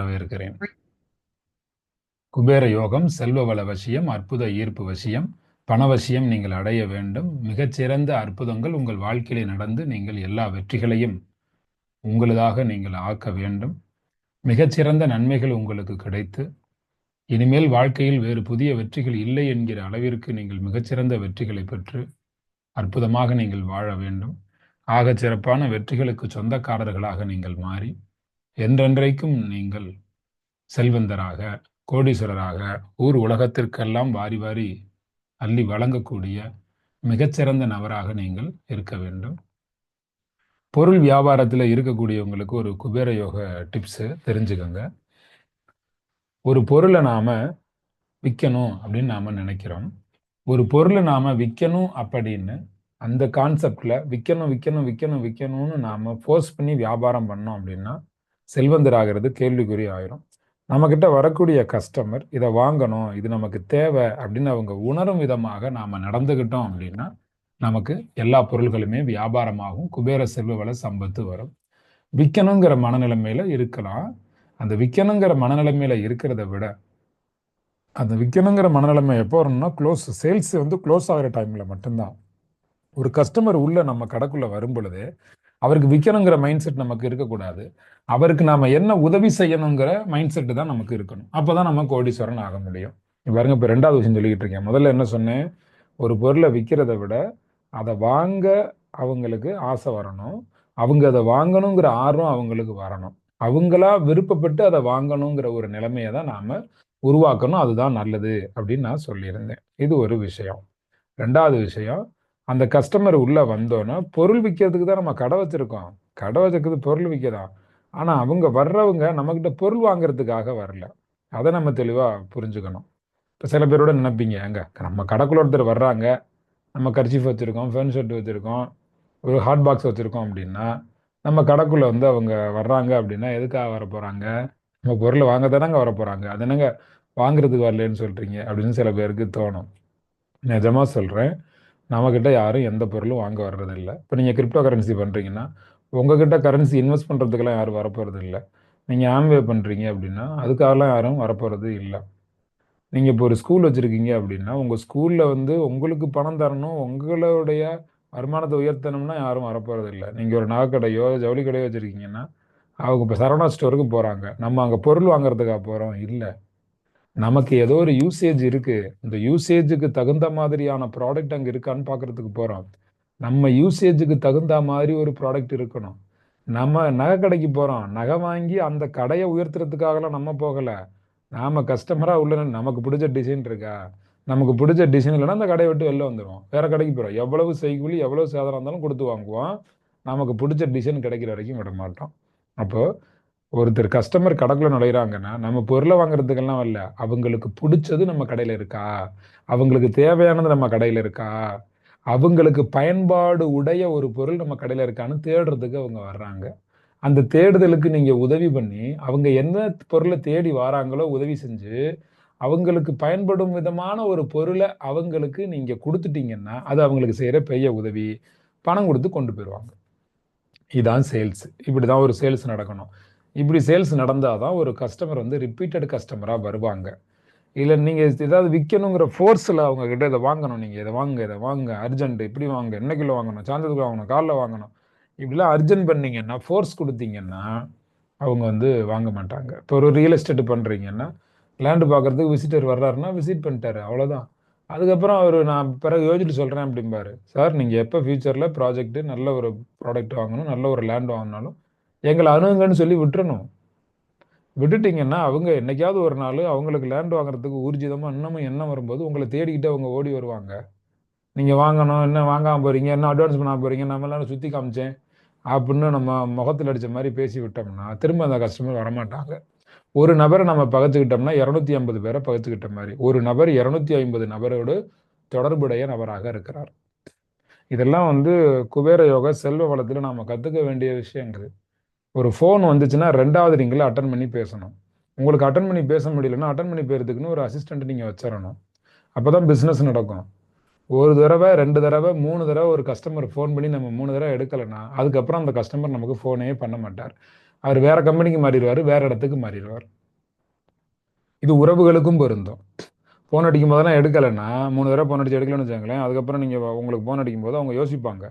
வரவேற்கிறேன் குபேர யோகம் செல்வ வள வசியம் அற்புத ஈர்ப்பு வசியம் பணவசியம் நீங்கள் அடைய வேண்டும். மிகச்சிறந்த அற்புதங்கள் உங்கள் வாழ்க்கையிலே நடந்து நீங்கள் எல்லா வெற்றிகளையும் உங்களதாக நீங்கள் ஆக்க வேண்டும். மிகச்சிறந்த நன்மைகள் உங்களுக்கு கிடைத்து இனிமேல் வாழ்க்கையில் வேறு புதிய வெற்றிகள் இல்லை என்கிற அளவிற்கு நீங்கள் மிகச்சிறந்த வெற்றிகளை பெற்று அற்புதமாக நீங்கள் வாழ வேண்டும். ஆகச் சிறப்பான வெற்றிகளுக்கு சொந்தக்காரர்களாக நீங்கள் மாறி என்றென்றைக்கும் நீங்கள் செல்வந்தராக கோடீஸ்வரராக ஊர் உலகத்திற்கெல்லாம் வாரி வாரி அள்ளி வழங்கக்கூடிய மிகச்சிறந்த நபராக நீங்கள் இருக்க வேண்டும். பொருள் வியாபாரத்தில் இருக்கக்கூடியவங்களுக்கு ஒரு குபேர யோக டிப்ஸு தெரிஞ்சுக்கோங்க. ஒரு பொருளை நாம் விற்கணும் அப்படின்னு நாம் நினைக்கிறோம். ஒரு பொருளை நாம் விற்கணும் அப்படின்னு அந்த கான்செப்டில் விற்கணும் விற்கணும் விற்கணும் விற்கணும்னு நாம் ஃபோர்ஸ் பண்ணி வியாபாரம் பண்ணோம் அப்படின்னா செல்வந்தராகிறது கேள்விக்குறி ஆயிரும். நம்மக்கிட்ட வரக்கூடிய கஸ்டமர் இதை வாங்கணும் இது நமக்கு தேவை அப்படின்னு அவங்க உணரும் விதமாக நாம் நடந்துக்கிட்டோம் அப்படின்னா நமக்கு எல்லா பொருள்களுமே வியாபாரமாகும் குபேர செல்வ வள சம்பத்து வரும். விற்கணுங்கிற மனநிலைமையில இருக்கலாம். அந்த விற்கணுங்கிற மனநிலைமையில இருக்கிறத விட அந்த விற்கணுங்கிற மனநிலைமை எப்போ வரணும்னா க்ளோஸ் சேல்ஸ் வந்து க்ளோஸ் ஆகிற டைமில் மட்டும்தான். ஒரு கஸ்டமர் உள்ள நம்ம கடைக்குள்ளே வரும் பொழுது அவருக்கு விற்கணுங்கிற மைண்ட் செட் நமக்கு இருக்கக்கூடாது. அவருக்கு நாம் என்ன உதவி செய்யணுங்கிற மைண்ட் செட்டு தான் நமக்கு இருக்கணும். அப்போ தான் நம்ம கோடீஸ்வரன் ஆக முடியும். பாருங்க இப்போ ரெண்டாவது விஷயம் சொல்லிக்கிட்டு இருக்கேன். முதல்ல என்ன சொன்னேன்? ஒரு பொருளை விற்கிறத விட அதை வாங்க அவங்களுக்கு ஆசை வரணும். அவங்க அதை வாங்கணுங்கிற ஆர்வம் அவங்களுக்கு வரணும். அவங்களா விருப்பப்பட்டு அதை வாங்கணுங்கிற ஒரு நிலைமையை தான் நாம் உருவாக்கணும். அதுதான் நல்லது அப்படின்னு நான் சொல்லியிருந்தேன். இது ஒரு விஷயம். ரெண்டாவது விஷயம் அந்த கஸ்டமர் உள்ளே வந்தோன்னா பொருள் விற்கிறதுக்கு தான் நம்ம கடை வச்சுருக்கோம். கடை வச்சிருக்கிறது பொருள் விற்கதான் ஆனால் அவங்க வர்றவங்க நம்மக்கிட்ட பொருள் வாங்குறதுக்காக வரல. அதை நம்ம தெளிவாக புரிஞ்சுக்கணும். இப்போ சில பேரோட நினைப்பீங்க எங்க நம்ம கடைக்குள்ள ஒருத்தர் வர்றாங்க. நம்ம கர்ச்சீஃப் வச்சுருக்கோம் ஃபேன் ஷர்ட் வச்சுருக்கோம் ஒரு ஹாட் பாக்ஸ் வச்சுருக்கோம் அப்படின்னா நம்ம கடைக்குள்ளே வந்து அவங்க வர்றாங்க அப்படின்னா எதுக்காக வர போகிறாங்க நம்ம பொருளை வாங்க தானங்க வர போகிறாங்க அது என்னங்க? வாங்குறதுக்கு வரலன்னு சொல்கிறீங்க அப்படின்னு சில பேருக்கு தோணும். நிஜமாக சொல்கிறேன் நம்மக்கிட்ட யாரும் எந்த பொருளும் வாங்க வர்றதில்லை. இப்போ நீங்கள் கிரிப்டோ கரன்சி பண்ணுறீங்கன்னா உங்ககிட்ட கரன்சி இன்வெஸ்ட் பண்ணுறதுக்கெல்லாம் யாரும் வரப்போகிறது இல்லை நீங்கள் ஆம்வே பண்ணுறீங்க அப்படின்னா அதுக்காகலாம் யாரும் வரப்போகிறது இல்லை. நீங்கள் இப்போ ஒரு ஸ்கூல் வச்சுருக்கீங்க அப்படின்னா உங்கள் ஸ்கூலில் வந்து உங்களுக்கு பணம் தரணும் உங்களுடைய வருமானத்தை உயர்த்தணும்னா யாரும் வரப்போகிறது இல்லை நீங்கள் ஒரு நகைக்கடையோ ஜவுளி கடையோ வச்சுருக்கீங்கன்னா அவங்க இப்போ சரவணா ஸ்டோருக்கு போகிறாங்க நம்ம அங்கே பொருள் வாங்குறதுக்காக போகிறோம் இல்லை. நமக்கு ஏதோ ஒரு யூசேஜ் இருக்குது இந்த யூசேஜுக்கு தகுந்த மாதிரியான ப்ராடக்ட் அங்கே இருக்கான்னு பார்க்குறதுக்கு போகிறோம் நம்ம யூசேஜுக்கு தகுந்த மாதிரி ஒரு ப்ராடக்ட் இருக்கணும். நம்ம நகை கடைக்கு போகிறோம் நகை வாங்கி அந்த கடையை உயர்த்துறதுக்காகலாம் நம்ம போகலை. நாம் கஸ்டமராக உள்ள நமக்கு பிடிச்ச டிசைன் இருக்கா? நமக்கு பிடிச்ச டிசைன் இல்லைன்னா அந்த கடையை விட்டு வெளில வந்துடும் வேற கடைக்கு போகிறோம் எவ்வளவு செய்கூலி எவ்வளவு சேதனம் இருந்தாலும் கொடுத்து வாங்குவோம். நமக்கு பிடிச்ச டிசைன் கிடைக்கிற வரைக்கும் விட மாட்டோம். அப்போது ஒருத்தர் கஸ்டமர் கடைக்குள்ள நுழையிறாங்கன்னா நம்ம பொருளை வாங்குறதுக்கெல்லாம் வரல அவங்களுக்கு பிடிச்சது நம்ம கடையில இருக்கா? அவங்களுக்கு தேவையானது நம்ம கடையில இருக்கா? அவங்களுக்கு பயன்பாடு உடைய ஒரு பொருள் நம்ம கடையில இருக்கான்னு தேடுறதுக்கு அவங்க வர்றாங்க. அந்த தேடுதலுக்கு நீங்க உதவி பண்ணி அவங்க என்ன பொருளை தேடி வராங்களோ உதவி செஞ்சு அவங்களுக்கு பயன்படும் விதமான ஒரு பொருளை அவங்களுக்கு நீங்க கொடுத்துட்டீங்கன்னா அது அவங்களுக்கு செய்யற பெரிய உதவி பணம் கொடுத்து கொண்டு போயிடுவாங்க இதுதான் சேல்ஸ் இப்படிதான் ஒரு சேல்ஸ் நடக்கணும். இப்படி சேல்ஸ் நடந்தால் தான் ஒரு கஸ்டமர் வந்து ரிப்பீட்டட் கஸ்டமராக வருவாங்க. இல்லை நீங்கள் ஏதாவது விற்கணுங்கிற ஃபோர்ஸில் அவங்கக்கிட்ட இதை வாங்கணும். நீங்கள் இதை வாங்க இதை வாங்க அர்ஜென்ட் இப்படி வாங்க என்னைக்குள்ள வாங்கணும்? சாயந்தரத்துக்கு வாங்கணும் காலைல வாங்கணும். இப்படிலாம் அர்ஜென்ட் பண்ணீங்கன்னா ஃபோர்ஸ் கொடுத்தீங்கன்னா அவங்க வந்து வாங்க மாட்டாங்க. இப்போ ஒரு ரியல் எஸ்டேட் பண்ணுறீங்கன்னா லேண்டு பார்க்குறதுக்கு விசிட்டர் வர்றாருன்னா விசிட் பண்ணிட்டாரு அவ்வளோதான் அதுக்கப்புறம் அவர் நான் பிறகு யோசிச்சுட்டு சொல்கிறேன் அப்படிம்பாரு. சார் நீங்கள் எப்போ ஃப்யூச்சரில் ப்ராஜெக்ட்டு நல்ல ஒரு ப்ராடக்ட் வாங்கணும் நல்ல ஒரு லேண்ட் வாங்கினாலும் எங்களை அணுகுங்கன்னு சொல்லி விட்டுறணும். விட்டுட்டிங்கன்னா அவங்க என்னைக்காவது ஒரு நாள் அவங்களுக்கு லேண்ட் வாங்குறதுக்கு ஊர்ஜிதமாக இன்னமும் எண்ணம் வரும்போது உங்களை தேடிக்கிட்டு அவங்க ஓடி வருவாங்க. நீங்கள் வாங்கணும் என்ன வாங்காமல் போகிறீங்க என்ன அட்வான்ஸ் பண்ண போகிறீங்க நம்ம எல்லாரும் சுற்றி காமிச்சேன் அப்படின்னு நம்ம முகத்தில் அடித்த மாதிரி பேசி விட்டோம்னா திரும்ப அந்த கஸ்டமர் வரமாட்டாங்க. ஒரு நபரை நம்ம பகத்துக்கிட்டோம்னா இரநூத்தி ஐம்பது பேரை பகத்துக்கிட்ட மாதிரி. ஒரு நபர் இரநூத்தி ஐம்பது நபரோடு தொடர்புடைய நபராக இருக்கிறார். இதெல்லாம் வந்து குபேர யோக செல்வ வளத்தில் நாம் கற்றுக்க வேண்டிய விஷயங்கள். ஒரு ஃபோன் வந்துச்சுன்னா ரெண்டாவது ரிங்கில் அட்டன் பண்ணி பேசணும். உங்களுக்கு அட்டன் பண்ணி பேச முடியலன்னா அட்டன் பண்ணி பேசுறதுக்குன்னு ஒரு அசிஸ்டன்ட் நீங்கள் வச்சிடணும் அப்போ தான் பிஸ்னஸ் நடக்கும். ஒரு தடவை ரெண்டு தடவை மூணு தடவை ஒரு கஸ்டமர் ஃபோன் பண்ணி நம்ம மூணு தடவை எடுக்கலைன்னா அதுக்கப்புறம் அந்த கஸ்டமர் நமக்கு ஃபோனே பண்ண மாட்டார். அவர் வேற கம்பெனிக்கு மாறிடுவார் வேற இடத்துக்கு மாறிடுவார். இது உறவுகளுக்கும் பொருந்தும். ஃபோன் அடிக்கும் போதெல்லாம் எடுக்கலைன்னா மூணு தடவை ஃபோன் அடிச்சு எடுக்கலன்னு வச்சுக்கோங்களேன் அதுக்கப்புறம் நீங்கள் உங்களுக்கு ஃபோன் அடிக்கும் போது அவங்க யோசிப்பாங்க.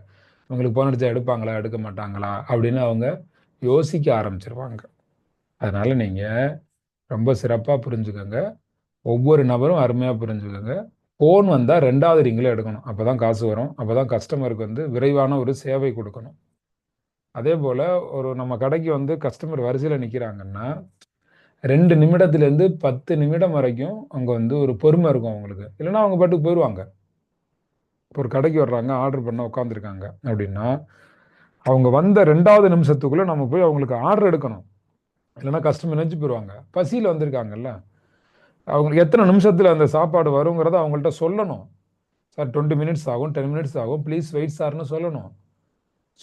உங்களுக்கு ஃபோன் அடிச்சா எடுப்பாங்களா எடுக்க மாட்டாங்களா? அப்படின்னு அவங்க யோசிக்க ஆரம்பிச்சிருவாங்க. அதனால் நீங்கள் ரொம்ப சிறப்பாக புரிஞ்சுக்கோங்க. ஒவ்வொரு நபரும் அருமையாக புரிஞ்சுக்கோங்க. ஃபோன் வந்தால் ரெண்டாவது ரிங்கில் எடுக்கணும். அப்போ தான் காசு வரும். அப்போ தான் கஸ்டமருக்கு வந்து விரைவான ஒரு சேவை கொடுக்கணும். அதே போல் ஒரு நம்ம கடைக்கு வந்து கஸ்டமர் வரிசையில் நிற்கிறாங்கன்னா ரெண்டு நிமிடத்துலேருந்து பத்து நிமிடம் வரைக்கும் அங்கே வந்து ஒரு பொறுமை இருக்கும் அவங்களுக்கு. இல்லைன்னா அவங்க பாட்டுக்கு போயிடுவாங்க இப்போ ஒரு கடைக்கு வர்றாங்க ஆர்டர் பண்ண உட்காந்துருக்காங்க அப்படின்னா அவங்க வந்த ரெண்டாவது நிமிஷத்துக்குள்ளே நம்ம போய் அவங்களுக்கு ஆர்டர் எடுக்கணும். இல்லைன்னா கஸ்டமர் நினச்சி போயிடுவாங்க பசியில் வந்திருக்காங்கல்ல. அவங்களுக்கு எத்தனை நிமிஷத்தில் அந்த சாப்பாடு வருங்கிறத அவங்கள்ட்ட சொல்லணும். சார் டுவெண்ட்டி மினிட்ஸ் ஆகும் டென் மினிட்ஸ் ஆகும். ப்ளீஸ் வெயிட் சார்னு சொல்லணும்.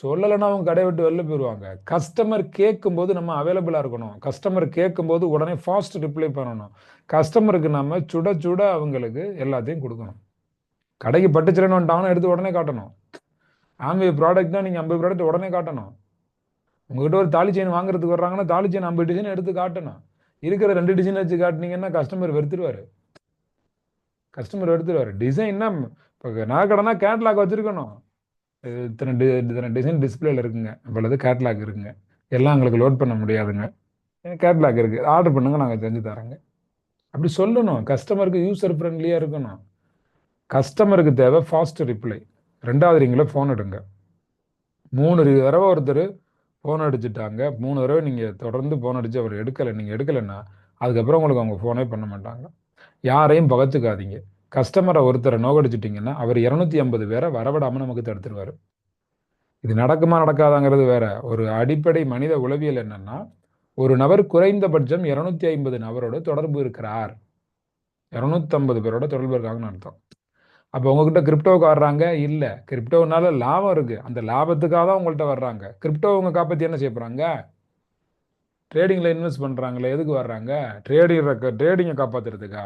சொல்லலைன்னா அவங்க கடையை விட்டு வெளில போயிடுவாங்க கஸ்டமர் கேட்கும்போது நம்ம அவைலபிளாக இருக்கணும். கஸ்டமர் கேட்கும்போது உடனே ஃபாஸ்ட் ரிப்ளை பண்ணணும். கஸ்டமருக்கு நம்ம சுட சுட அவங்களுக்கு எல்லாத்தையும் கொடுக்கணும். கடைக்கு பட்டுச்சிரன்னு வந்துட்டாங்கன்னா எடுத்து உடனே காட்டணும். ஐம்பது ப்ராடக்ட்னா நீங்கள் ஐம்பது ப்ராடக்ட் உடனே காட்டணும். உங்ககிட்ட ஒரு தாலி செயின் வாங்குறதுக்கு வர்றாங்கன்னா தாலி செயின் ஐம்பது டிசைன் எடுத்து காட்டணும். இருக்கிற ரெண்டு டிசைன் வச்சு காட்டினீங்கன்னா கஸ்டமர் வெறுத்துருவார். கஸ்டமர் வெறுத்துருவாரு. டிசைன்னா இப்போ நகைக்கடைனா கேட்லாக் வச்சுருக்கணும். இத்தனை டி இத்தனை டிசைன் டிஸ்பிளேல இருக்குங்க. இவ்வளவு கேட்லாக் இருக்குங்க. எல்லாம் எங்களுக்கு லோட் பண்ண முடியாதுங்க. கேட்லாக் இருக்குது ஆர்டர் பண்ணுங்க நாங்கள் செஞ்சு தரோங்க அப்படி சொல்லணும். கஸ்டமருக்கு யூசர் ஃப்ரெண்ட்லியாக இருக்கணும். கஸ்டமருக்கு தேவை ஃபாஸ்ட் ரிப்ளை ரெண்டாவது ரிங்கில் ஃபோன் எடுங்க. மூணு தடவை ஒருத்தர் ஃபோன் அடிச்சுட்டாங்க. மூணு தடவை நீங்கள் தொடர்ந்து ஃபோன் அடித்து அவர் எடுக்கலை நீங்கள் எடுக்கலைன்னா அதுக்கப்புறம் உங்களுக்கு அவங்க ஃபோனே பண்ண மாட்டாங்க. யாரையும் பகத்துக்காதீங்க. கஸ்டமரை ஒருத்தரை நோக்கடிச்சிட்டிங்கன்னா அவர் இரநூத்தி ஐம்பது பேரை வரவிடாமல் நமக்கு தடுத்துருவார். இது நடக்குமா நடக்காதாங்கிறது வேற. ஒரு அடிப்படை மனித உளவியல் என்னன்னா ஒரு நபர் குறைந்தபட்சம் இரநூத்தி ஐம்பது நபரோட தொடர்பு இருக்கிறார். இரநூத்தம்பது பேரோட தொடர்பு இருக்காங்கன்னு அர்த்தம். அப்போ உங்ககிட்ட கிரிப்டோவுக்கு வர்றாங்க இல்லை. கிரிப்டோனால லாபம் இருக்குது அந்த லாபத்துக்காக தான் உங்கள்கிட்ட வர்றாங்க. கிரிப்டோ உங்க காப்பாற்றி என்ன செய்ய போகிறாங்க ட்ரேடிங்கில் இன்வெஸ்ட் பண்ணுறாங்களே எதுக்கு வர்றாங்க? ட்ரேடிங் ட்ரேடிங்கை காப்பாற்றுறதுக்கா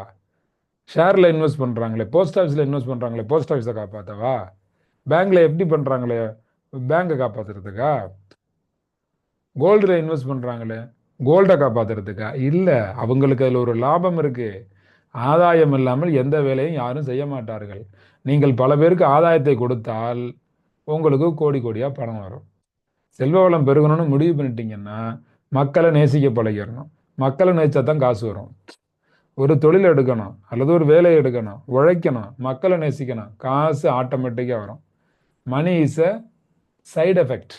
ஷேரில் இன்வெஸ்ட் பண்ணுறாங்களே போஸ்ட் ஆஃபீஸில் இன்வெஸ்ட் பண்ணுறாங்களே போஸ்ட் ஆஃபீஸை காப்பாற்றவா பேங்க்கில் எப்படி பண்ணுறாங்களே பேங்கை காப்பாற்றுறதுக்கா கோல்டில் இன்வெஸ்ட் பண்ணுறாங்களே கோல்டை காப்பாற்றுறதுக்கா இல்லை. அவங்களுக்கு அதில் ஒரு லாபம் இருக்குது ஆதாயம் இல்லாமல் எந்த வேலையும் யாரும் செய்ய மாட்டார்கள். நீங்கள் பல பேருக்கு ஆதாயத்தை கொடுத்தால் உங்களுக்கு கோடி கோடியாக பணம் வரும். செல்வ வளம் பெருகணும்னு முடிவு பண்ணிட்டீங்கன்னா மக்களை நேசிக்க பழகிடணும். மக்களை நேசிச்சா தான் காசு வரும். ஒரு தொழில் எடுக்கணும் அல்லது ஒரு வேலை எடுக்கணும் உழைக்கணும் மக்களை நேசிக்கணும் காசு ஆட்டோமேட்டிக்காக வரும். Money is a side effect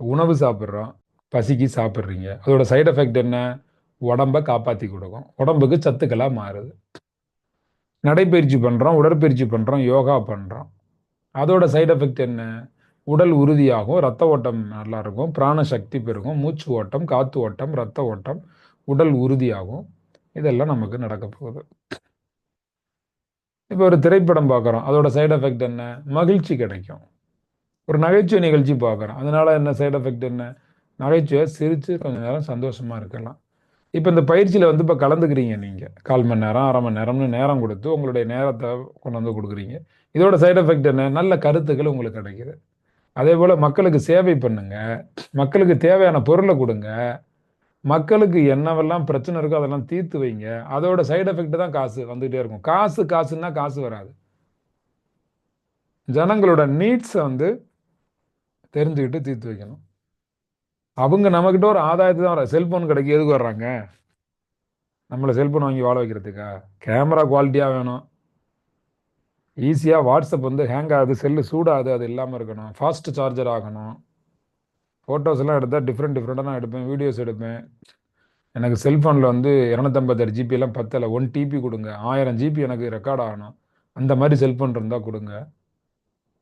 உணவு சாப்பிட்றோம் பசிக்கு சாப்பிட்றீங்க. அதோட சைடு எஃபெக்ட் என்ன? உடம்பை காப்பாற்றி கொடுக்கும். உடம்புக்கு சத்துக்களாக மாறுது. நடைப்பயிற்சி பண்ணுறோம் உடற்பயிற்சி பண்ணுறோம் யோகா பண்ணுறோம் அதோட சைடு எஃபெக்ட் என்ன? உடல் உறுதியாகும் ரத்த ஓட்டம் நல்லா இருக்கும் பிராண சக்தி பெருகும் மூச்சு ஓட்டம் காற்று ஓட்டம் ரத்த ஓட்டம் உடல் உறுதியாகும். இதெல்லாம் நமக்கு நடக்க போகுது. இப்போ ஒரு திரைப்படம் பார்க்குறோம். அதோட சைடு எஃபெக்ட் என்ன? மகிழ்ச்சி கிடைக்கும். ஒரு நகைச்சுவை நிகழ்ச்சி பார்க்குறோம். அதனால என்ன சைடு எஃபெக்ட் என்ன? நகைச்சுவை சிரித்து கொஞ்ச நேரம் சந்தோஷமாக இருக்கலாம். இப்போ இந்த பயிற்சியில் வந்து இப்போ கலந்துக்கிறீங்க நீங்கள் கால் மணி நேரம் அரை மணி நேரம்னு நேரம் கொடுத்து உங்களுடைய நேரத்தை கொண்டு வந்து கொடுக்குறீங்க. இதோட சைடு எஃபெக்ட் என்ன? நல்ல கருத்துக்கள் உங்களுக்கு கிடைக்குது. அதே போல் மக்களுக்கு சேவை பண்ணுங்க. மக்களுக்கு தேவையான பொருளை கொடுங்க. மக்களுக்கு என்னவெல்லாம் பிரச்சனை இருக்கோ அதெல்லாம் தீர்த்து வைங்க. அதோட சைடு எஃபெக்ட் தான் காசு வந்துகிட்டே இருக்கும். காசு காசுன்னா காசு வராது. ஜனங்களோட நீட்ஸை வந்து தெரிஞ்சுக்கிட்டு தீர்த்து வைக்கணும். அவங்க நம்மக்கிட்ட ஒரு ஆதாயத்தை தான் வர செல்ஃபோன் கிடைக்க எதுக்கு வர்றாங்க? நம்மளை செல்ஃபோன் வாங்கி வாழ வைக்கிறதுக்கா? கேமரா குவாலிட்டியாக வேணும். ஈஸியாக வாட்ஸ்அப் வந்து ஹேங் ஆகுது செல்லு சூடாகுது அது இல்லாமல் இருக்கணும். ஃபாஸ்ட் சார்ஜர் ஆகணும். ஃபோட்டோஸ்லாம் எடுத்தால் டிஃப்ரெண்ட் டிஃப்ரெண்ட்டாக நான் எடுப்பேன். வீடியோஸ் எடுப்பேன். எனக்கு செல்ஃபோனில் வந்து இரநூத்தம்பத்தாறு ஜிபி எல்லாம் பத்தலை. ஒன் டிபி கொடுங்க. ஆயிரம் ஜிபி எனக்கு ரெக்கார்ட் ஆகணும். அந்த மாதிரி செல்ஃபோன் இருந்தால் கொடுங்க.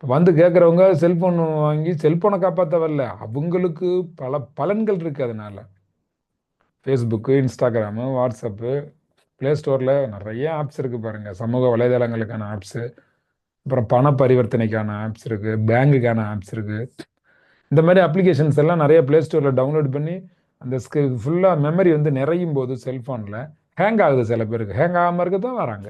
வந்து கேட்குறவங்க செல்ஃபோன் வாங்கி செல்ஃபோனை காப்பாற்ற வரல அவங்களுக்கு பல பலன்கள் இருக்குது அதனால. ஃபேஸ்புக்கு இன்ஸ்டாகிராமு வாட்ஸ்அப்பு ப்ளே ஸ்டோரில் நிறைய ஆப்ஸ் இருக்குது பாருங்கள் சமூக வலைதளங்களுக்கான ஆப்ஸு அப்புறம் பண பரிவர்த்தனைக்கான ஆப்ஸ் இருக்குது பேங்குக்கான ஆப்ஸ் இருக்குது இந்த மாதிரி அப்ளிகேஷன்ஸ் எல்லாம் நிறைய ப்ளே ஸ்டோரில் டவுன்லோட் பண்ணி அந்த ஸ்கிரீன் ஃபுல்லாக மெமரி வந்து நிறையும் போது செல்ஃபோனில் ஹேங் ஆகுது சில பேருக்கு. ஹேங் ஆகாமல் இருக்க தான் வராங்க.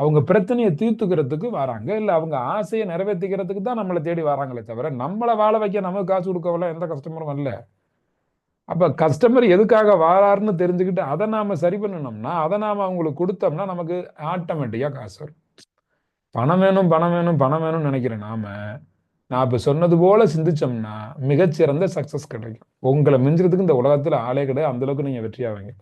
அவங்க பிரச்சனையை தீர்த்துக்கிறதுக்கு வராங்க. இல்லை அவங்க ஆசையை நிறைவேற்றிக்கிறதுக்கு தான் நம்மளை தேடி வராங்களே தவிர நம்மளை வாழ வைக்க நமக்கு காசு கொடுக்கவெல்லாம் எந்த கஸ்டமரும் வரல. அப்போ கஸ்டமர் எதுக்காக வாராருன்னு தெரிஞ்சுக்கிட்டு அதை நாம் சரி பண்ணணும்னா அதை நாம் அவங்களுக்கு கொடுத்தோம்னா நமக்கு ஆட்டோமேட்டிக்காக காசு வரும். பணம் வேணும் பணம் வேணும் பணம் வேணும்னு நினைக்கிறேன் நாம் நான் இப்போ சொன்னது போல சிந்திச்சோம்னா மிகச்சிறந்த சக்ஸஸ் கிடைக்கும். உங்களை மிஞ்சுறதுக்கு இந்த உலகத்தில் ஆளே கிடையாது. அந்தளவுக்கு நீங்கள் நீங்க வெற்றியாவீங்க.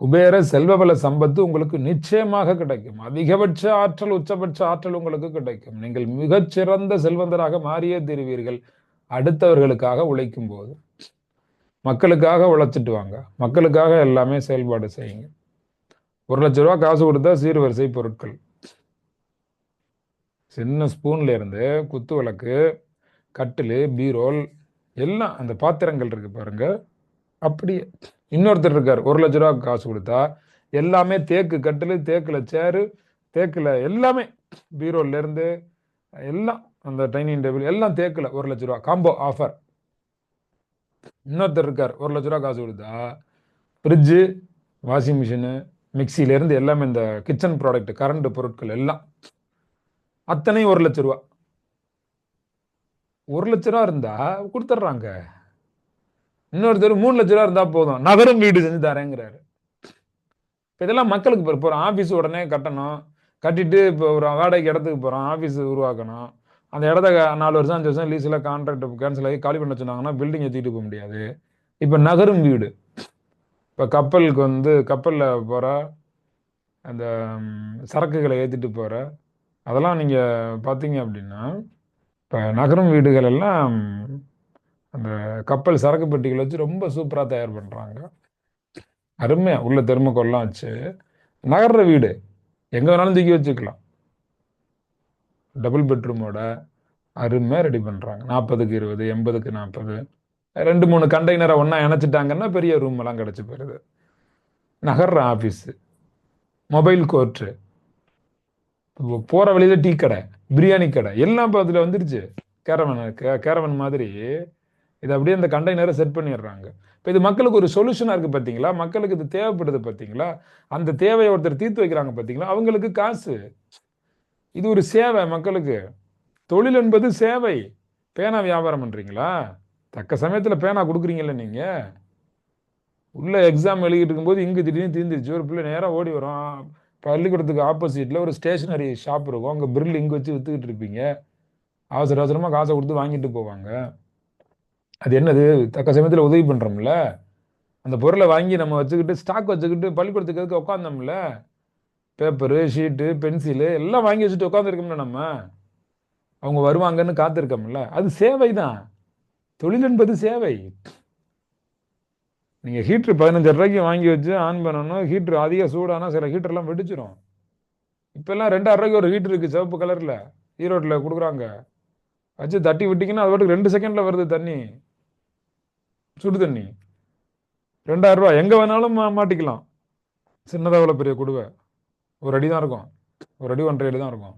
குபேர செல்வபல சம்பத்து உங்களுக்கு நிச்சயமாக கிடைக்கும். அதிகபட்ச ஆற்றல் உச்சபட்ச ஆற்றல் உங்களுக்கு கிடைக்கும். நீங்கள் மிகச்சிறந்த செல்வந்தராக மாறியே தீருவீர்கள். அடுத்தவர்களுக்காக உழைக்கும் போது மக்களுக்காக உழைச்சிட்டு வாங்க. மக்களுக்காக எல்லாமே செயல்பாடு செய்யுங்க. ஒரு லட்ச ரூபா காசு கொடுத்தா சீர்வரிசை பொருட்கள். சின்ன ஸ்பூன்ல இருந்து குத்து விளக்கு கட்டில் பீரோல் எல்லாம் அந்த பாத்திரங்கள் இருக்கு பாருங்க. அப்படியே. இன்னொருத்தர் இருக்கார் ஒரு லட்ச ரூபா காசு கொடுத்தா எல்லாமே தேக்கு கட்டில் தேக்கில் சேரு தேக்கில் எல்லாமே பீரோலேருந்து எல்லாம் அந்த டைனிங் டேபிள் எல்லாம் தேக்கில் ஒரு லட்ச ரூபா காம்போ ஆஃபர் இன்னொருத்தர் இருக்கார் ஒரு லட்ச ரூபா காசு கொடுத்தா ஃப்ரிட்ஜு வாஷிங் மிஷினு மிக்சிலேருந்து எல்லாமே இந்த கிச்சன் ப்ராடக்ட் கரண்ட் பொருட்கள் எல்லாம் அத்தனையும் ஒரு லட்ச ரூபா. ஒரு லட்ச ரூபா இருந்தா கொடுத்துட்றாங்க இன்னொருத்தர் மூணு லட்ச ரூபா இருந்தா போதும். நகரும் வீடு செஞ்சு தரேங்கிறாரு. இப்போ இதெல்லாம் மக்களுக்கு இப்போ ஒரு ஆஃபீஸ் உடனே கட்டணும். கட்டிட்டு இப்போ ஒரு வாடகைக்கு இடத்துக்கு போகிறோம் ஆஃபீஸ் உருவாக்கணும். அந்த இடத்த நாலு வருஷம் அஞ்சு வருஷம் லீஸில் கான்ட்ராக்ட் கேன்சல் ஆகி காலி பண்ண சொன்னாங்கன்னா பில்டிங் ஏற்றிட்டு போக முடியாது. இப்போ நகரும் வீடு. இப்போ கப்பலுக்கு வந்து கப்பலில் போகிற அந்த சரக்குகளை ஏற்றிட்டு போகிற அதெல்லாம் நீங்கள் பார்த்தீங்க அப்படின்னா இப்போ நகரும் வீடுகள் எல்லாம் அந்த கப்பல் சரக்கு பெட்டிகளை வச்சு ரொம்ப சூப்பராக தயார் பண்ணுறாங்க அருமையாக உள்ள தெருமக்கோல்லாம் வச்சு. நகர்ற வீடு. எங்கே வேணாலும் தூக்கி வச்சுக்கலாம். டபுள் பெட்ரூமோட அருமையாக ரெடி பண்ணுறாங்க நாற்பதுக்கு இருபது எண்பதுக்கு நாற்பது ரெண்டு மூணு கண்டெய்னரை ஒன்றா இணைச்சிட்டாங்கன்னா பெரிய ரூம் எல்லாம் கிடச்சி போயிடுது. நகர்ற ஆஃபீஸு மொபைல் கோர்ட்டு போகிற வழியில் டீ கடை பிரியாணி கடை. எல்லாம் இப்போ அதில் வந்துருச்சு. கேரவன் கேரவன் மாதிரி. இது அப்படியே அந்த கண்டெய்னரை செட் பண்ணிடுறாங்க. இப்போ இது மக்களுக்கு ஒரு சொல்யூஷனாக இருக்குது பார்த்தீங்களா மக்களுக்கு இது தேவைப்படுது பார்த்தீங்களா அந்த தேவையை ஒருத்தர் தீர்த்து வைக்கிறாங்க பார்த்தீங்களா அவங்களுக்கு காசு. இது ஒரு சேவை மக்களுக்கு. தொழில் என்பது சேவை. பேனா வியாபாரம் பண்ணுறீங்களா தக்க சமயத்தில் பேனா கொடுக்குறீங்கல்ல நீங்கள் உள்ளே எக்ஸாம் எழுதிட்டு இருக்கும்போது இங்கே திடீர்னு தீர்ந்துருச்சு ஒரு பிள்ளை நேராக ஓடி வரும் பள்ளிக்கூடத்துக்கு ஆப்போசிட்டில் ஒரு ஸ்டேஷனரி ஷாப் இருக்கும். அங்கே பிரில் இங்கே வச்சு விற்றுக்கிட்டு இருப்பீங்க. அவசர அவசரமாக காசை கொடுத்து வாங்கிட்டு போவாங்க. அது என்னது? தக்க சமயத்தில் உதவி பண்ணுறோம்ல அந்த பொருளை வாங்கி நம்ம வச்சுக்கிட்டு ஸ்டாக் வச்சுக்கிட்டு பள்ளிக்கூடத்துக்கு உட்காந்தோம்ல பேப்பரு ஷீட்டு பென்சிலு எல்லாம் வாங்கி வச்சுட்டு உட்காந்துருக்கோம்ல நம்ம. அவங்க வருவாங்கன்னு காத்திருக்கோம்ல. அது சேவை தான் தொழில் என்பது சேவை. நீங்கள் ஹீட்ரு பதினஞ்சு ரூபாய்க்கு வாங்கி வச்சு ஆன் பண்ணணும். ஹீட்ரு அதிக சூடானா சில ஹீட்டர்லாம் வெடிச்சிடும் இப்போல்லாம் ரெண்டாயிரம் ரூபாய்க்கு ஒரு ஹீட்ரு இருக்குது சிவப்பு கலரில் ஈரோட்டில் கொடுக்குறாங்க. வச்சு தட்டி விட்டிங்கன்னா அது பாட்டுக்கு ரெண்டு செகண்டில் வருது தண்ணி. சுடு தண்ணி ரெண்டாயிரம் ரூபா எங்கே வேணாலும் மாட்டிக்கலாம். சின்னதாக உள்ள பெரிய குடுவை. ஒரு அடி தான் இருக்கும். ஒரு அடி ஒன்றரை அடி தான் இருக்கும்.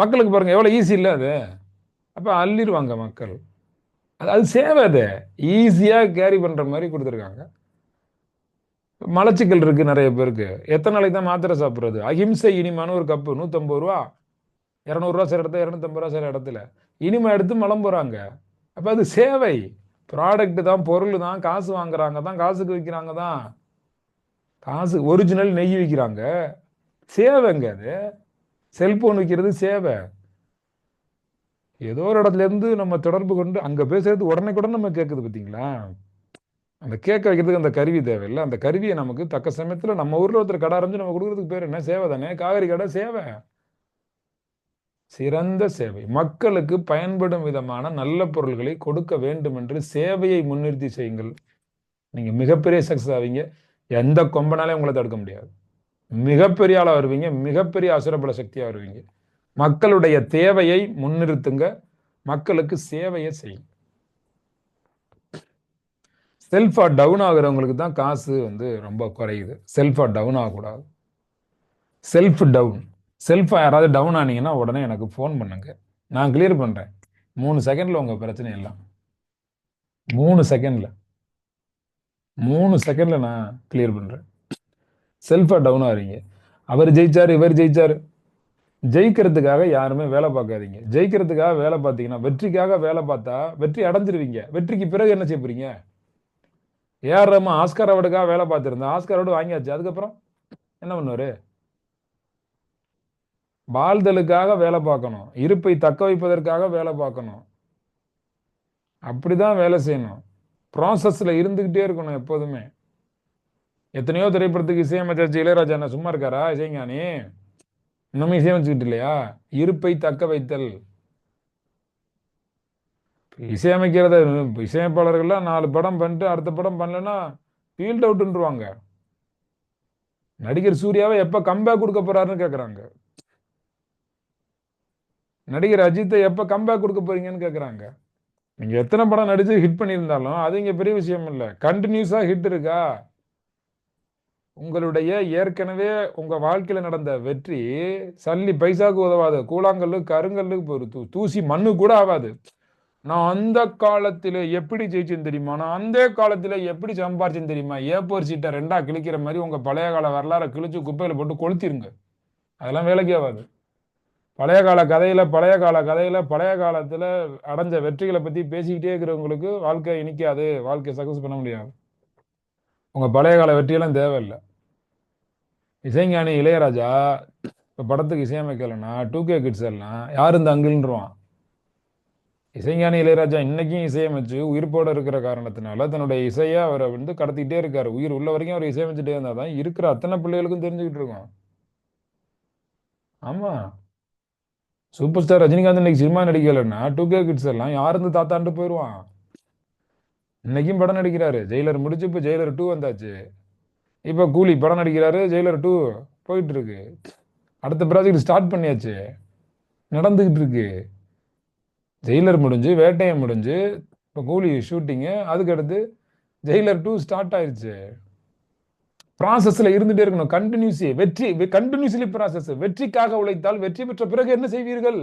மக்களுக்கு பாருங்கள் எவ்வளோ ஈஸி இல்லை அது. அப்போ அள்ளிடுவாங்க மக்கள். அது அது சேவை அது. ஈஸியாக கேரி பண்ணுற மாதிரி கொடுத்துருக்காங்க. மலச்சிக்கல் இருக்குது நிறைய பேருக்கு. எத்தனை நாளைக்கு தான் மாத்திரை சாப்பிட்றது? அஹிம்சை இனிமான ஒரு கப்பு நூற்றம்பது ரூபா. இரநூறுவா சில இடத்துல இரநூத்தம்பது ரூபா சில இடத்துல. இனிமை எடுத்து மலம் போகிறாங்க அப்போ அது சேவை. ப்ராடக்ட் தான் பொருள் தான் காசு வாங்குறாங்க தான் காசுக்கு விற்கிறாங்க தான். காசு ஒரிஜினல் நெய் விற்கிறாங்க சேவைங்க அது. செல்போன் விற்கிறது சேவை. ஏதோ ஒரு இடத்துல இருந்து நம்ம தொடர்பு கொண்டு அங்கே பேசுறது உடனே கூட நம்ம கேட்குது பார்த்தீங்களா அந்த கேட்க வைக்கிறதுக்கு அந்த கருவி தேவையில்லை. அந்த கருவியை நமக்கு தக்க சமயத்தில் நம்ம ஊரில் ஒருத்தர் கடை ஆரம்பிச்சு நம்ம கொடுக்குறதுக்கு பேர் என்ன? சேவை தானே? காவிரி கடை சேவை. சிறந்த சேவை. மக்களுக்கு பயன்படும் விதமான நல்ல பொருள்களை கொடுக்க வேண்டும் என்று சேவையை முன்னிறுத்தி செய்யுங்கள். நீங்கள் மிகப்பெரிய சக்ஸஸ் ஆவீங்க. எந்த கொம்பனாலே உங்களை தடுக்க முடியாது. மிகப்பெரிய ஆளாக வருவீங்க. மிகப்பெரிய அசுரபல சக்தியாக வருவீங்க. மக்களுடைய தேவையை முன்னிறுத்துங்க. மக்களுக்கு சேவையை செய்யும் செல்ஃபா டவுன் ஆகுறவங்களுக்கு தான் காசு வந்து ரொம்ப குறையுது. செல்ஃபா டவுன் ஆகக்கூடாது. செல்ஃப் டவுன் செல்ஃபாக யாராவது டவுன் ஆனீங்கன்னா உடனே எனக்கு ஃபோன் பண்ணுங்க. நான் கிளியர் பண்ணுறேன் மூணு செகண்டில் உங்கள் பிரச்சனை எல்லாம் மூணு செகண்டில் மூணு செகண்டில் நான் கிளியர் பண்ணுறேன் செல்ஃபாக டவுன் ஆகிறீங்க அவர் ஜெயிச்சார் இவர் ஜெயிச்சார். ஜெயிக்கிறதுக்காக யாருமே வேலை பார்க்காதீங்க. ஜெயிக்கிறதுக்காக வேலை பார்த்தீங்கன்னா வெற்றிக்காக வேலை பார்த்தா வெற்றி அடைஞ்சிருவீங்க. வெற்றிக்கு பிறகு என்ன செய்ய போறீங்க? ஏஆர் ரமா ஆஸ்கார் அவார்டுக்காக வேலை பார்த்துருந்தேன் ஆஸ்கார் அவார்டு வாங்கியாச்சு. அதுக்கப்புறம் என்ன பண்ணுவார்? வாழ்தலுக்காக வேலை பார்க்கணும். இருப்பை தக்க வைப்பதற்காக வேலை பார்க்கணும். அப்படிதான் வேலை செய்யணும். ப்ராசஸ்ல இருந்துகிட்டே இருக்கணும் எப்போதுமே. எத்தனையோ திரைப்படத்துக்கு இசையமைச்சர் இளையராஜா என்ன சும்மா இருக்காரா? இசைஞானி? இன்னமும் இசையமைச்சுக்கிட்டு இல்லையா? இருப்பை தக்க வைத்தல். இசையமைக்கிறத இசையமைப்பாளர்கள்லாம் நாலு படம் பண்ணிட்டு அடுத்த படம் பண்ணலன்னா ஃபீல்ட் அவுட்டுன்றவாங்க நடிகர் சூர்யாவை எப்போ கம்பேக் கொடுக்க போறாருன்னு கேட்குறாங்க நடிகர் அஜித்தை எப்போ கம்பேக் கொடுக்க போறீங்கன்னு கேட்குறாங்க நீங்கள் எத்தனை படம் நடித்து ஹிட் பண்ணியிருந்தாலும் அது இங்கே பெரிய விஷயம் இல்லை. கண்டினியூஸாக ஹிட் இருக்கா? உங்களுடைய ஏற்கனவே உங்கள் வாழ்க்கையில் நடந்த வெற்றி சல்லி பைசாக்கு உதவாது கூழாங்கல்லு கருங்கல்லுக்கு ஒரு தூ- தூசி மண்ணு கூட ஆகாது. நான் அந்த காலத்தில் எப்படி ஜெயிச்சேன்னு தெரியுமா? நான் அந்த காலத்தில் எப்படி சம்பாரிச்சேன்னு தெரியுமா? ஏப்போர் சீட்டை ரெண்டாக கிழிக்கிற மாதிரி உங்கள் பழைய கால வரலாறை கிழிச்சு குப்பையில் போட்டு கொளுத்திருங்க. அதெல்லாம் வேலைக்கு ஆகாது. பழைய கால கதையில பழைய கால கதையில பழைய காலத்துல அடைஞ்ச வெற்றிகளை பத்தி பேசிக்கிட்டே இருக்கிறவங்களுக்கு வாழ்க்கை இனிக்காது. வாழ்க்கையை சக்சஸ் பண்ண முடியாது. உங்க பழைய கால வெற்றியெல்லாம் தேவையில்லை. இசைஞானி இளையராஜா இப்போ படத்துக்கு இசையமைக்கலைன்னா டூ கே கிட்ஸ் எல்லாம் யார் இந்த அங்கிள்ன்றான் இசைஞானி இளையராஜா இன்னைக்கும் இசையமைச்சு உயிர்ப்போட இருக்கிற காரணத்தினால தன்னுடைய இசையை அவரை வந்து கடத்திக்கிட்டே இருக்காரு. உயிர் உள்ள வரைக்கும் அவர் இசையமைச்சுட்டே இருந்தால் தான் இருக்கிற அத்தனை பிள்ளைகளுக்கும் தெரிஞ்சுக்கிட்டு இருக்கோம். ஆமாம் சூப்பர் ஸ்டார் ரஜினிகாந்த் இன்னைக்கு சினிமா நடிக்கலைன்னா டூ கே கிட்ஸ் எல்லாம் யார் தாத்தாண்டு போயிடுவான் இன்னைக்கும் படம் நடிக்கிறாரு. ஜெயிலர் முடிச்சு இப்போ ஜெயிலர் டூ வந்தாச்சு. இப்போ கூலி படம் நடிக்கிறாரு ஜெயிலர் டூ போயிட்டு இருக்கு அடுத்த ப்ராஜெக்ட் ஸ்டார்ட் பண்ணியாச்சு. நடந்துகிட்டு இருக்கு. ஜெயிலர் முடிஞ்சு வேட்டையம் முடிஞ்சு இப்போ கூலி ஷூட்டிங்கு அதுக்கடுத்து ஜெயிலர் டூ ஸ்டார்ட் ஆயிடுச்சு ப்ராசஸ்ல இருந்துட்டே இருக்கணும். கண்டினியூஸி வெற்றி கண்டினியூஸ்லி ப்ராசஸ் வெற்றிக்காக உழைத்தால் வெற்றி பெற்ற பிறகு என்ன செய்வீர்கள்?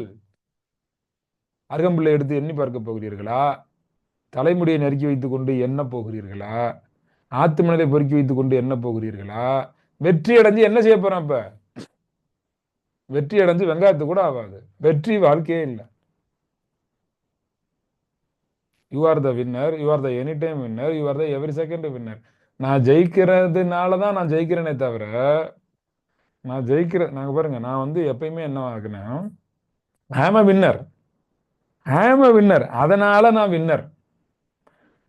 அருகம்பிள்ளை எடுத்து எண்ணி பார்க்க போகிறீர்களா? தலைமுடியை நெருக்கி வைத்துக் கொண்டு என்ன போகிறீர்களா? ஆத்து மனதை பொறுக்கி வைத்துக் கொண்டு என்ன போகிறீர்களா? வெற்றி அடைஞ்சு என்ன செய்ய போறான் இப்ப வெற்றி அடைஞ்சு வெங்காயத்து கூட ஆகாது வெற்றி வாழ்க்கையே இல்லை. You are the winner you are the any time winner you are the every second winner நான் ஜெயிக்கிறதுனால தான் நான் ஜெயிக்கிறேனே தவிர நான் ஜெயிக்கிற நாங்கள் பாருங்க நான் வந்து எப்பயுமே என்ன ஆகுனா ஆம் அ வின்னர் ஹேம அ வின்னர் அதனால நான் வின்னர்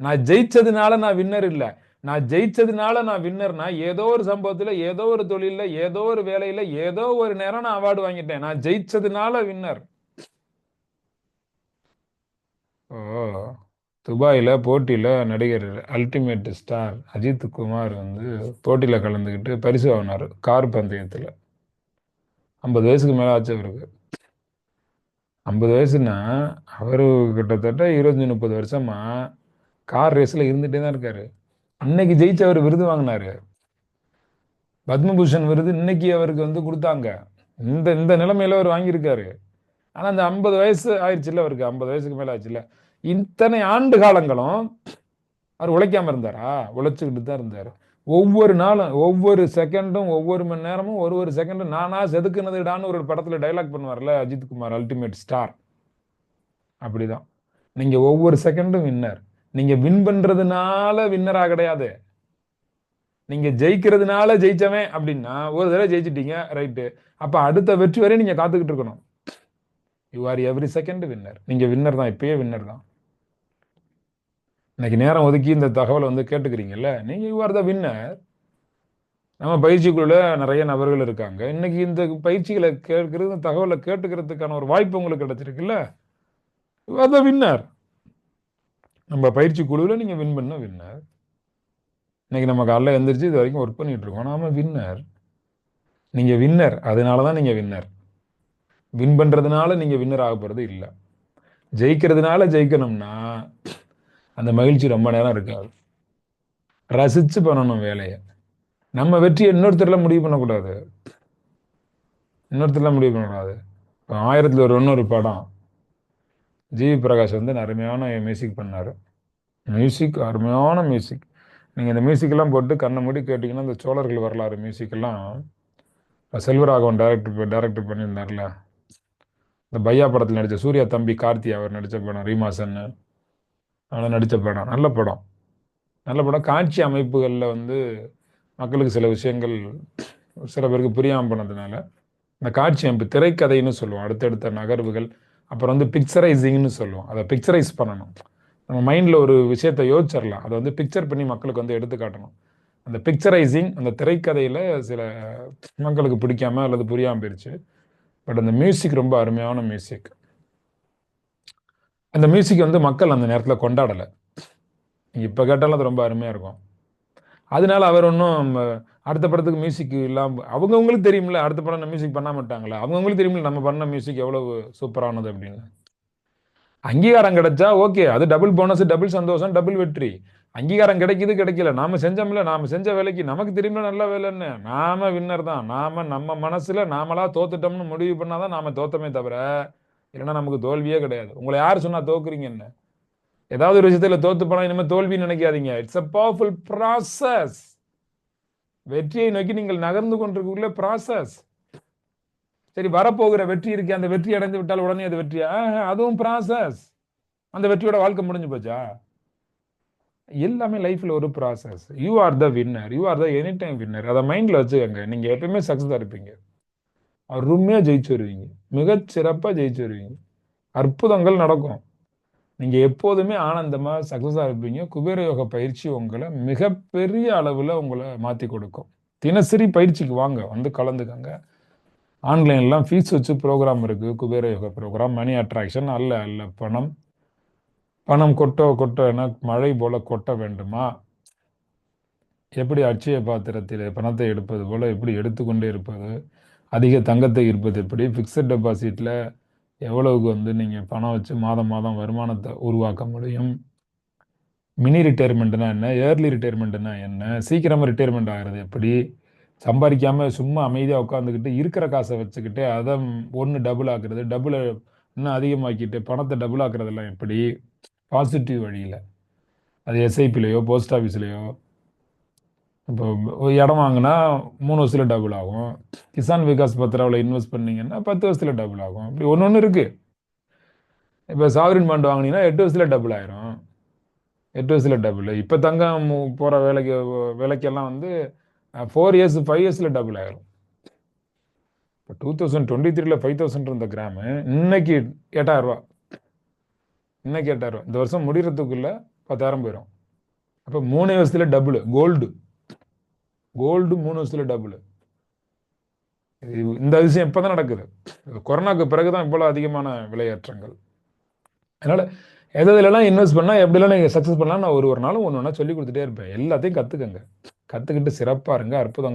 நான் ஜெயிச்சதுனால நான் வின்னர் இல்லை. நான் ஜெயிச்சதுனால நான் வின்னர்னா ஏதோ ஒரு சம்பவத்தில் ஏதோ ஒரு தொழிலில் ஏதோ ஒரு வேலையில் ஏதோ ஒரு நேரம் நான் அவார்டு வாங்கிட்டேன். நான் ஜெயிச்சதுனால வின்னர் ஓ. துபாயில் போட்டியில் நடிகர் அல்டிமேட் ஸ்டார் அஜித் குமார் வந்து போட்டியில் கலந்துக்கிட்டு பரிசு வாங்கினார் கார் பந்தயத்தில். ஐம்பது வயசுக்கு மேலே ஆச்சு அவருக்கு. ஐம்பது வயசுனா அவர் கிட்டத்தட்ட இருபத்தஞ்சி முப்பது வருஷமா கார் ரேஸில் இருந்துகிட்டே தான் இருக்கார். அன்னைக்கு ஜெயிச்சு அவர் விருது வாங்கினாரு. பத்மபூஷன் விருது இன்னைக்கு அவருக்கு வந்து கொடுத்தாங்க. இந்த இந்த நிலைமையில் அவர் வாங்கியிருக்காரு. ஆனால் அந்த ஐம்பது வயசு ஆயிடுச்சுல்ல அவருக்கு. ஐம்பது வயசுக்கு மேல ஆச்சுல்ல. இத்தனை ஆண்டு காலங்களும் அவர் உழைக்காம இருந்தாரா? உழைச்சுக்கிட்டு தான் இருந்தார். ஒவ்வொரு நாளும் ஒவ்வொரு செகண்டும் ஒவ்வொரு மணி நேரமும் ஒரு ஒரு செகண்டும் நானா செதுக்குனதுடான்னு ஒரு படத்துல டைலாக் பண்ணுவார்ல அஜித் குமார் அல்டிமேட் ஸ்டார் அப்படிதான். நீங்க ஒவ்வொரு செகண்டும் வின்னர் நீங்க வின் பண்றதுனால வின்னரா கிடையாது. நீங்க ஜெயிக்கிறதுனால ஜெயிச்சவன் அப்படின்னா ஒரு தடவை ஜெயிச்சிட்டீங்க ரைட்டு அப்ப அடுத்த வெற்றி வரையும் நீங்க காத்துக்கிட்டு இருக்கணும். You are every second winner நீங்க வின்னர் தான் இப்பயே வின்னர் தான். இன்னைக்கு நேரம் ஒதுக்கி இந்த தகவலை வந்து கேட்டுக்கிறீங்கல்ல நீங்கள் யூ ஆர் த வின்னர் நம்ம பயிற்சிக்குள்ள நிறைய நபர்கள் இருக்காங்க. இன்னைக்கு இந்த பயிற்சிகளை கேட்கறது இந்த தகவலை கேட்டுக்கிறதுக்கான ஒரு வாய்ப்பு உங்களுக்கு கிடைச்சிருக்குல்ல? யூ ஆர் த வின்னர் நம்ம பயிற்சி குழுவில் நீங்கள் வின் பண்ண வின்னர் இன்னைக்கு நம்ம காலைல எழுந்திரிச்சு இது வரைக்கும் ஒர்க் பண்ணிட்டு இருக்கோம். நாம வின்னர் நீங்கள் வின்னர் அதனால தான் நீங்கள் வின்னர் வின் பண்ணுறதுனால நீங்கள் வின்னர் ஆக இல்லை. ஜெயிக்கிறதுனால ஜெயிக்கணும்னா அந்த மகிழ்ச்சி ரொம்ப நேரம் இருக்காது. ரசித்து பண்ணணும் வேலையை. நம்ம வெற்றியை இன்னொருத்தர்லாம் முடிவு பண்ணக்கூடாது. இன்னொருத்தர்லாம் முடிவு பண்ணக்கூடாது. இப்போ ஆயிரத்தில் ஒரு ஒன்று ஒரு படம் ஜிவி பிரகாஷ் வந்து அருமையான மியூசிக் பண்ணார். மியூசிக் அருமையான மியூசிக் நீங்கள் இந்த மியூசிக்கெல்லாம் போட்டு கண்ணை மூடி கேட்டிங்கன்னா இந்த சோழர்கள் வரலாறு மியூசிக்கெல்லாம் செல்வராகவன் டைரக்டர் டைரக்டர் பண்ணியிருந்தார்ல இந்த பையா படத்தில் நடித்த சூர்யா தம்பி கார்த்தி அவர் நடித்த படம் ரீமாசன்னு அவர் நடித்த படம் நல்ல படம். நல்ல படம். காட்சி அமைப்புகளில் வந்து மக்களுக்கு சில விஷயங்கள் சில பேருக்கு புரியாமல் போனதுனால இந்த காட்சி அமைப்பு திரைக்கதைன்னு சொல்லுவோம். அடுத்தடுத்த நகர்வுகள் அப்புறம் வந்து பிக்சரைசிங்னு சொல்லுவோம். அதை பிக்சரைஸ் பண்ணணும். நம்ம மைண்டில் ஒரு விஷயத்தை யோசிச்சிடலாம் அதை வந்து பிக்சர் பண்ணி மக்களுக்கு வந்து எடுத்து காட்டணும். அந்த பிக்சரைசிங் அந்த திரைக்கதையில் சில மக்களுக்கு பிடிக்காம அல்லது புரியாமல் போயிடுச்சு பட் அந்த மியூசிக் ரொம்ப அருமையான மியூசிக் அந்த மியூசிக் வந்து மக்கள் அந்த நேரத்தில் கொண்டாடலை. இப்போ கேட்டாலும் அது ரொம்ப அருமையாக இருக்கும். அதனால அவர் ஒன்றும் அடுத்த படத்துக்கு மியூசிக் இல்லாமல் அவங்கவுங்களுக்கு தெரியும்ல அடுத்த படம் மியூசிக் பண்ண மாட்டாங்களா அவங்கவுங்களுக்கு தெரியும்ல நம்ம பண்ண மியூசிக் எவ்வளோ சூப்பரானது அப்படின்னு. அங்கீகாரம் கிடைச்சா ஓகே அது டபுள் போனஸ் டபுள் சந்தோஷம் டபுள் வெற்றி. அங்கீகாரம் கிடைக்குது கிடைக்கல. நாம செஞ்சோம்ல நாம செஞ்ச வேலைக்கு நமக்கு தெரியும்ல நல்ல வேலைன்னு. நாம வின்னர் தான். நாம நம்ம மனசுல நாமளா தோத்துட்டோம்னு முடிவு பண்ணாதான் நாம தோத்தமே தவிர இல்லைன்னா நமக்கு தோல்வியே கிடையாது. உங்களை யார் சொன்னா தோக்குறீங்க என்ன? ஏதாவது ஒரு விஷயத்துல தோத்து போனா இனிமேல் தோல்வின்னு நினைக்காதீங்க. இட்ஸ் அ பவர்ஃபுல் ப்ராசஸ் வெற்றியை நோக்கி நீங்கள் நகர்ந்து கொண்டிருக்கக்குள்ள ப்ராசஸ் சரி வரப்போகிற வெற்றி இருக்கு அந்த வெற்றி அடைந்து விட்டால் உடனே அது வெற்றியா? அதுவும் ப்ராசஸ் அந்த வெற்றியோட வாழ்க்கை முடிஞ்சு போச்சா? எல்லாமே லைஃப்ல ஒரு process you are the winner you are the any time winner அதை மைண்ட்ல வச்சுக்கோங்க. நீங்க எப்பயுமே சக்சஸ் இருப்பீங்க. அருமையாக ஜெயிச்சு வருவீங்க மிக சிறப்பாக ஜெயிச்சு வருவீங்க அற்புதங்கள் நடக்கும். நீங்கள் எப்போதுமே ஆனந்தமாக சக்ஸஸாக இருப்பீங்க. குபேர யோக பயிற்சி உங்களை மிகப்பெரிய அளவில் உங்களை மாற்றி கொடுக்கும். தினசரி பயிற்சிக்கு வாங்க வந்து கலந்துக்கங்க. ஆன்லைன்லாம் ஃபீஸ் வச்சு ப்ரோக்ராம் இருக்குது குபேர யோக ப்ரோக்ராம் மணி அட்ராக்ஷன் அல்ல அல்ல பணம். பணம் கொட்ட கொட்ட என மழை போல கொட்ட வேண்டுமா? எப்படி அட்சய பாத்திரத்தில் பணத்தை எடுப்பது போல எப்படி எடுத்துக்கொண்டே இருப்பது? அதிக தங்கத்தை இருப்பது எப்படி? ஃபிக்ஸட் டெபாசிட்டில் எவ்வளவுக்கு வந்து நீங்கள் பணம் வச்சு மாதம் மாதம் வருமானத்தை உருவாக்க முடியும்? மினி ரிட்டையர்மெண்ட்னா என்ன? ஏர்லி ரிட்டையர்மெண்ட்னா என்ன? சீக்கிரமாக ரிட்டையர்மெண்ட் ஆகிறது எப்படி? சம்பாதிக்காமல் சும்மா அமைதியாக உட்காந்துக்கிட்டு இருக்கிற காசை வச்சுக்கிட்டு அதை ஒன்று டபுள் ஆக்குறது டபுள் இன்னும் அதிகமாக்கிட்டு பணத்தை டபுள் ஆக்குறதெல்லாம் எப்படி? பாசிட்டிவ் வழியில். அது எஸ்ஐபிலையோ போஸ்ட் ஆஃபீஸ்லேயோ இப்போ ஒரு இடம் வாங்கினா மூணு வருஷத்துல டபுள் ஆகும். கிசான் விகாஸ் பத்திராவில் இன்வெஸ்ட் பண்ணீங்கன்னா பத்து வருஷத்தில் டபுள் ஆகும். இப்படி ஒன்று ஒன்று இருக்குது இப்போ சாவரின் பாண்ட் வாங்கினீங்கன்னா எட்டு வருஷத்தில் டபுள் ஆயிரும். எட்டு வருஷத்தில் டபுள் இப்போ தங்கம் போகிற வேலைக்கு விலைக்கெல்லாம் வந்து ஃபோர் இயர்ஸ் ஃபைவ் இயர்ஸில் டபுள் ஆயிரும். இப்போ டூ தௌசண்ட் டுவெண்ட்டி த்ரீல ஃபைவ் தௌசண்ட் இருந்த கிராமு இன்னைக்கு எட்டாயிரம் இன்னைக்கு எட்டாயிரம் இந்த வருஷம் முடிகிறதுக்குள்ளே பத்தாயிரம் போயிடும் அப்போ மூணு வருஷத்தில் டபுள் கோல்டு கோல்டு மூணு வருஷத்துல டபுள் இந்த விஷயம் இப்பதான் நடக்குது. கொரோனாக்கு பிறகுதான் இவ்வளோ அதிகமான விலையேற்றங்கள். அதனால எதுலலாம் இன்வெஸ்ட் பண்ணா எப்படிலாம் நீங்க சக்ஸஸ் பண்ணலாம் நான் ஒரு ஒரு நாளும் ஒன்று ஒன்றா சொல்லி கொடுத்துட்டே இருப்பேன். எல்லாத்தையும் கத்துக்கங்க. கத்துக்கிட்டு சிறப்பா இருங்க. அற்புதம்